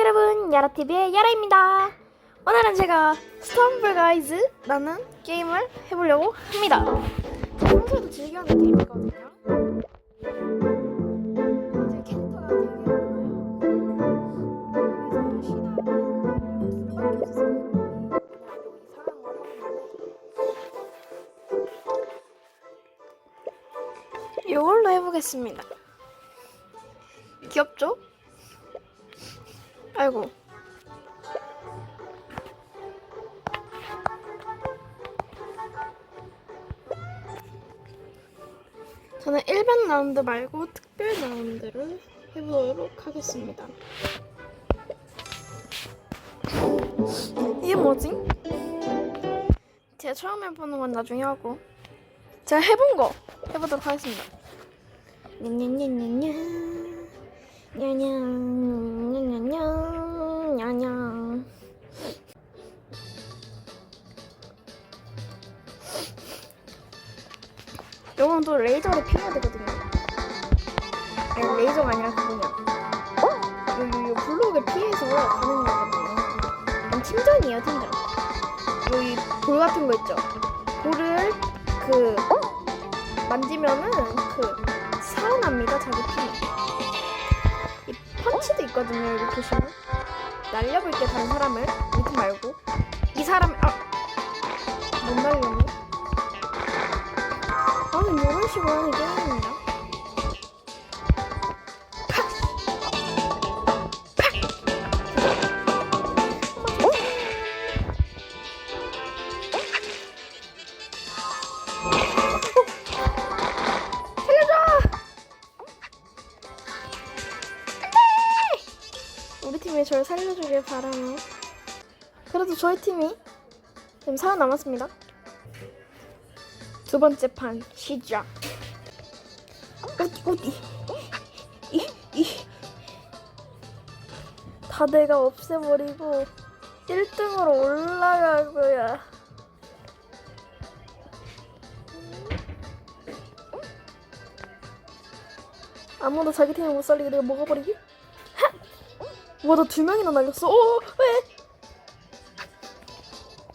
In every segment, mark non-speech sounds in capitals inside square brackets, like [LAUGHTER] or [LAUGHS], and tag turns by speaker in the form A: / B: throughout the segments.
A: 여러분 야라TV의 야라입니다. 오늘은 제가 스톰블 가이즈라는 게임을 해보려고 합니다. 제가 평소에도 즐겨하는 게임이거든요. 제 캐릭터가 되게 많아요. 여기서 시답은 둘밖에 없어서 이걸로 해보겠습니다. 귀엽죠? 아이고. 저는 일반 라운드 말고 특별 라운드를 해보도록 하겠습니다. 이게 뭐지? 제가 처음 해보는 건 나중에 하고 제가 해본 거 해보도록 하겠습니다. 냐냐냐냐냐 냐냐 냐냐 요건 또 레이저를 피해야 되거든요. 아니 레이저가 아니라 그거냐 요, 요, 요 블록을 피해서 가는 거거든요. 이건 팀전이에요 팀전. 여기 돌 같은 거 있죠? 돌을 그 만지면은 그 살아납니다 자기 피. 이 펀치도 있거든요 여기 보시면. 날려볼 때 다른 사람을 이팀 말고. 이 사람 아못 날렸네. 아는 이런 식으로 하는 게임입니다 팀이 저를 살려주길 바라며 그래도 저희 팀이 지금 살아남았습니다. 두 번째 판 시작. 어디 어디? 이, 이. 다 내가 없애버리고 1등으로 올라갈 거야 아무도 자기 팀을 못 살리게 내가 먹어버리기? 와, 나 두 명이나 날렸어. 어, 왜?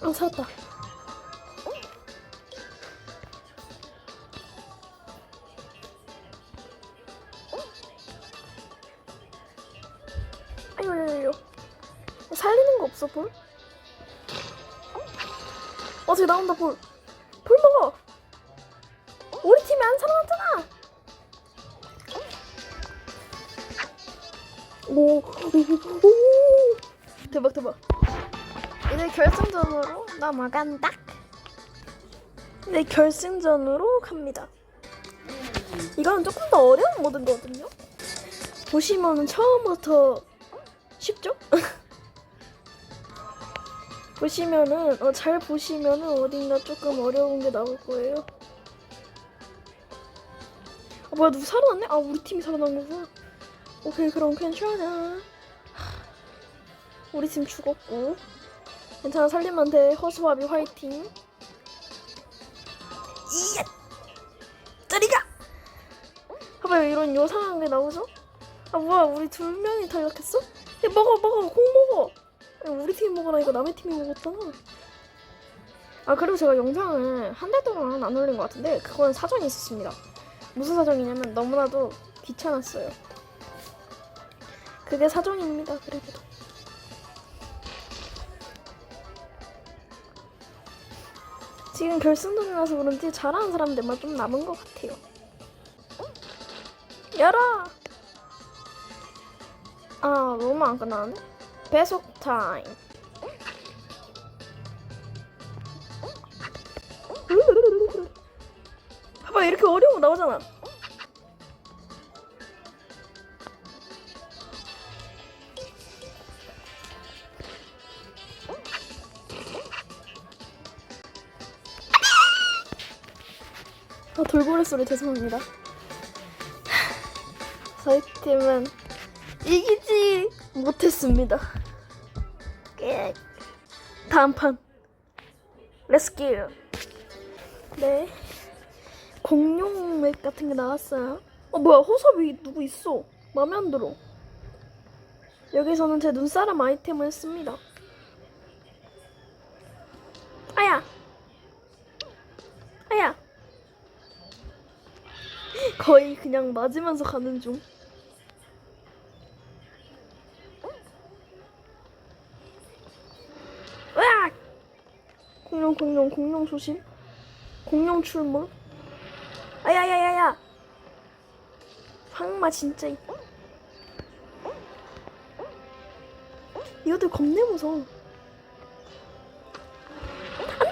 A: 어, 살았다. 아이고, 아이고, 아이고. 살리는 거 없어, 볼? 어, 저기 나온다, 볼. 볼 먹어! 우리 팀이 안 살아났잖아! 오, 오, 오. 대박 대박. 이제 결승전으로 넘어간다. 이제 결승전으로 갑니다. 이거는 조금 더 어려운 모드거든요. 보시면은 처음부터 쉽죠? [LAUGHS] 보시면은 어, 잘 보시면은 어딘가 조금 어려운 게 나올 거예요. 아 뭐야 누구 살아났네? 아 우리 팀이 살아난 거구나. 오케이 그럼 괜찮아. 우리 팀 죽었고. 괜찮아 살리면 돼. 허수아비 화이팅. 이야! 저리가! 봐봐요 이런 요상한 게 나오죠? 아 뭐야 우리 두 명이 다 이렇게 했어? 야 먹어 먹어 콩 먹어! 우리 팀이 먹으라니까 남의 팀이 먹었잖아 아 그리고 제가 영상을 한 달 동안 안 올린 것 같은데 그건 사정이 있었습니다. 무슨 사정이냐면 너무나도 귀찮았어요 그게 사정입니다. 그래도 지금 결승전이라서 그런지 잘하는 사람들만 좀 남은 것 같아요. 열어. 아 너무 안 끝나네. 배속 타임. 봐봐 이렇게 어려운 거 나오잖아. 아, 돌고래 소리 죄송합니다. 저희 팀은 이기지 못했습니다. 끝. 다음 판. 렛츠 기. 네. 공룡 맵 같은 게 나왔어요. 어 뭐야 호섭이 누구 있어? 마음에 안 들어. 여기서는 제 눈사람 아이템을 씁니다. 아야! 거의 그냥 맞으면서 가는 중. 으악! 공룡, 공룡, 공룡 조심. 공룡 출몰. 아야야야야! 황마 진짜. 이- 이것들 겁내 무서워. 안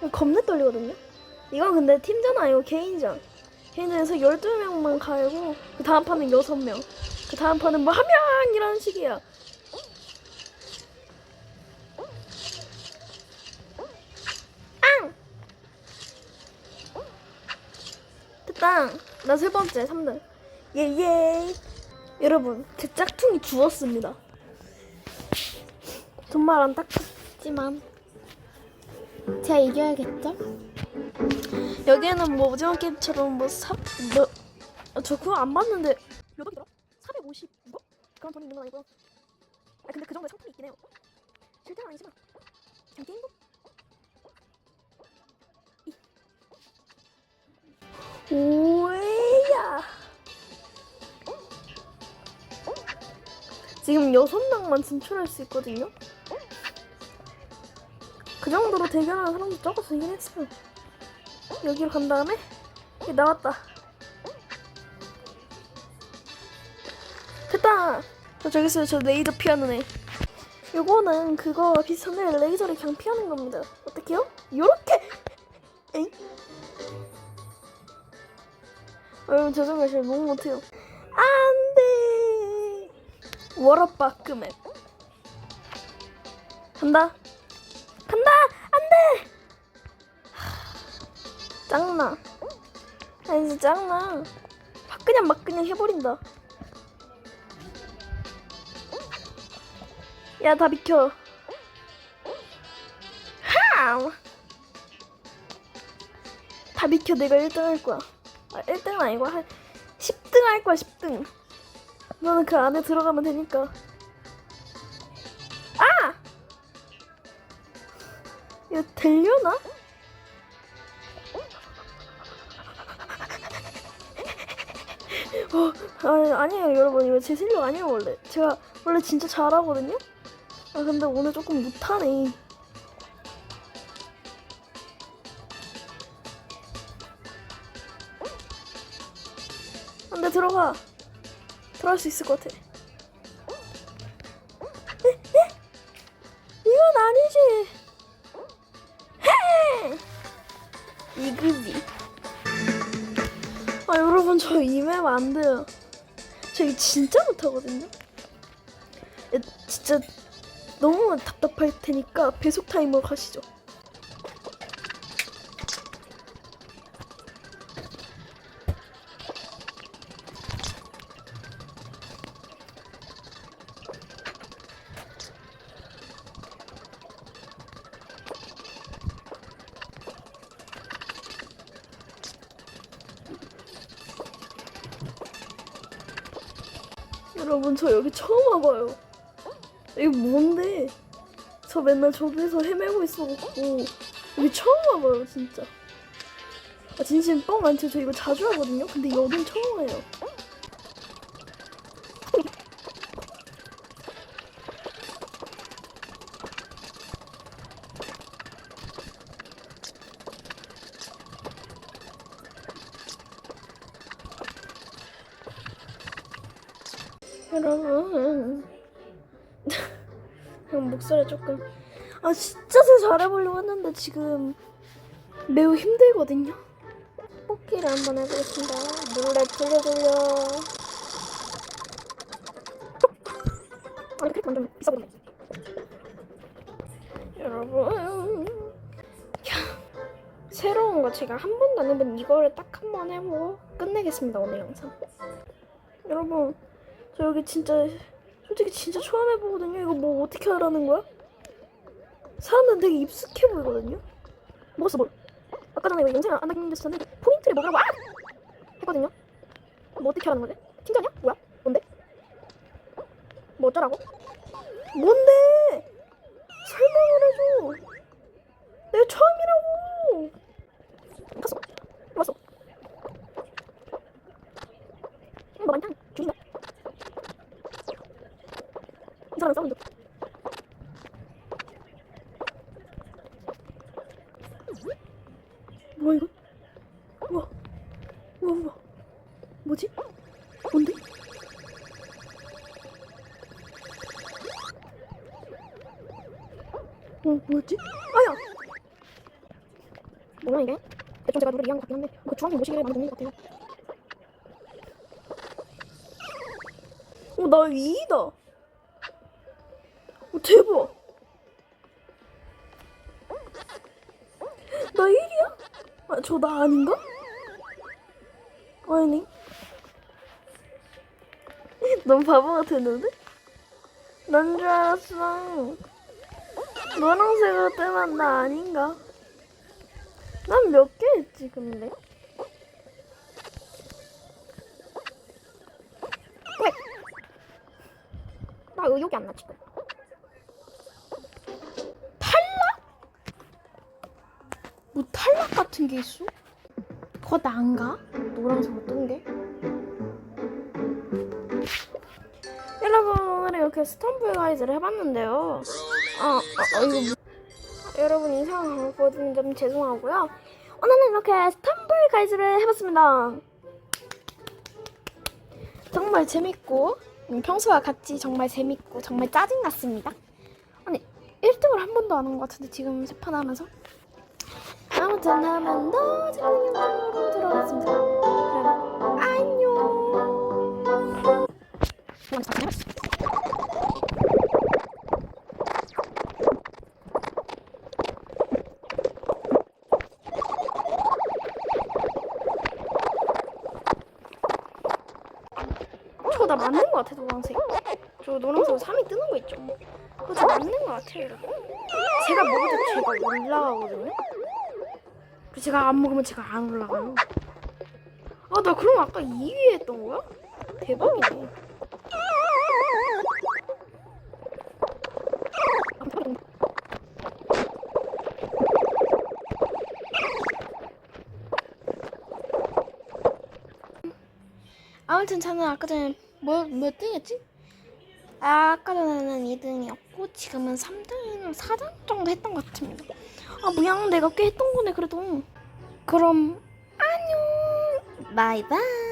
A: 돼! 겁내 떨리거든요? 이건 근데 팀전 아니고 개인전. 개인전에서 12명만 갈고, 그 다음 판은 6명. 그 다음 판은 뭐 한 명이라는 식이야. 앙! 됐다. 나 세 번째, 3등. 예예. 여러분, 제 짝퉁이 죽었습니다. 정말 안타깝지만 제가 이겨야겠죠? 여기에는 뭐 오징어 게임처럼 뭐 사, 뭐, 아, 저 그거 안 봤는데 몇 원이더라? 450 이거? 그런 돈이 있는 건 아니고요. 아 근데 그 정도의 상품이 있긴 해요. 실제는 아니지만 그냥 게임도 이- 오야. 지금 여섯 명만 진출할 수 있거든요. 그 정도로 대결하는 사람도 적어서 이긴 했어요. 여기로 간 다음에 여기 나왔다. 됐다. 저 저기 있어요. 저 레이저 피하는 애. 요거는 그거 비슷한데 레이저를 그냥 피하는 겁니다. 어떻게요? 요렇게. 아, 여러분 죄송해요. 제가 너무 못해요. 안 돼. 간다. 간다. 짱나. 아니 진짜 짱나. 막 그냥 막 그냥 해버린다. 야 다 비켜. 하! 다 비켜 내가 1등 할 거야. 아 1등은 아니고 한 10등 할 거야 10등. 너는 그 안에 들어가면 되니까. 아! 이거 되려나? 어, 아, 아니에요 여러분. 이거 제 실력 아니에요 원래. 제가 원래 진짜 잘하거든요? 아 근데 오늘 조금 못하네. 안돼 들어가. 들어갈 수 있을 것 같아 저 이맵 안 돼요. 저 이거 진짜 못하거든요. 에, 진짜 너무 답답할 테니까 배속 타임으로 가시죠. 여러분 저 여기 처음 와봐요. 이거 뭔데? 저 맨날 저기서 헤매고 있어갖고 여기 처음 와봐요 진짜. 아 진심 뻥안 쳐. 저 이거 자주 하거든요. 근데 여긴 처음 와요. 목소리 조금. 아 진짜 더 잘해보려고 했는데 지금 매우 힘들거든요. 뽑기를 한번 해보겠습니다. 몰래 돌려 돌려 아니 그렇게 완전 비싸 보이네. 여러분. 야, 새로운 거 제가 한 번도 안 해본 이거를 딱 한 번 해보고 끝내겠습니다 오늘 영상. 여러분 저 여기 진짜 솔직히 진짜 처음 해보거든요. 이거 뭐 어떻게 하라는 거야? 사람들은 되게 익숙해 보이거든요. 먹었어 뭘? 아까 전에 이거 안 데서 저는 포인트를 먹으라고 아! 했거든요. 뭐 어떻게 하라는 거지? 팀전이야? 뭐야? 뭔데? 뭐 어쩌라고? 뭔데? 설명을 해줘. 내 처음이라고. 어, 뭐였지? 아야! 뭐야 이게? 대충 제가 노래 이해한 것 같긴 한데 그 주황색 모시기를 많이 듣는 것 같아요 어, 나 2위다 어, 대박 나 1위야? 아, 저 나 아닌가? 아니 [LAUGHS] 너무 바보 같았는데? 난 줄 알았어 노란색으로 뜨면 나 아닌가? 난 몇 개 했지 근데? 왜? 나 의욕이 안 나 지금 탈락? 뭐 탈락 같은 게 있어? 더 나은가? 노란색으로 뜬 게? 여러분 오늘 이렇게 스탬프 가이드를 해봤는데요 아, 아, 아 이거 뭐- 여러분 이상한 거 보여드린 점 죄송하고요. 오늘은 이렇게 스탬프 가이드를 해봤습니다. 정말 재밌고 음, 평소와 같이 정말 재밌고 정말 짜증났습니다. 아니 1등을 한 번도 안 한 것 같은데 지금 세판 하면서 아무튼 한번 더 재밌는 영상으로 돌아오겠습니다. 그럼 안녕. 나 맞는 것 같아 노란색. 저 노란색 3이 뜨는 거 있죠? 그거 저 맞는 것 같아요 여러분 제가 때 제가 올라가거든요? 그리고 제가 안 먹으면 제가 안 올라가요. 아 나 그럼 아까 2위 했던 거야? 대박이네. 아무튼 저는 아까 전에 뭐, 몇 등이었지? 아까 전에는 2등이었고 지금은 3등, 4등 정도 했던 것 같습니다. 아 뭐야 내가 꽤 했던 거네 그래도. 그럼 안녕 바이바이